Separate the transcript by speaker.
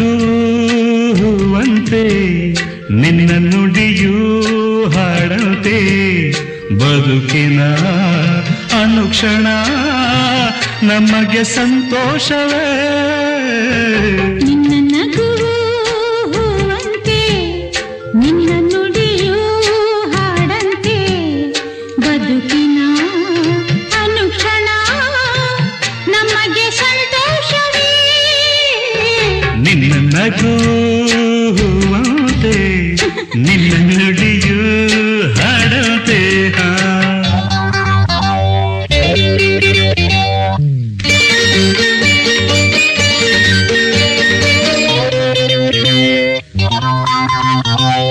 Speaker 1: ನನ್ನದು ಹೂವಂತೆ ನಿನ್ನ ನುಡಿಯೂ ಹಾಡಂತೆ. ಬದುಕಿನ ಅನುಕ್ಷಣ ನಮಗೆ ಸಂತೋಷವೇ.
Speaker 2: ನಿನ್ನ ನಗುವಂತೆ ನಿನ್ನ ರಘುವಂತೆ ನಿನ್ನ ನುಡಿಯು ಹಾಡಂತೆ Thank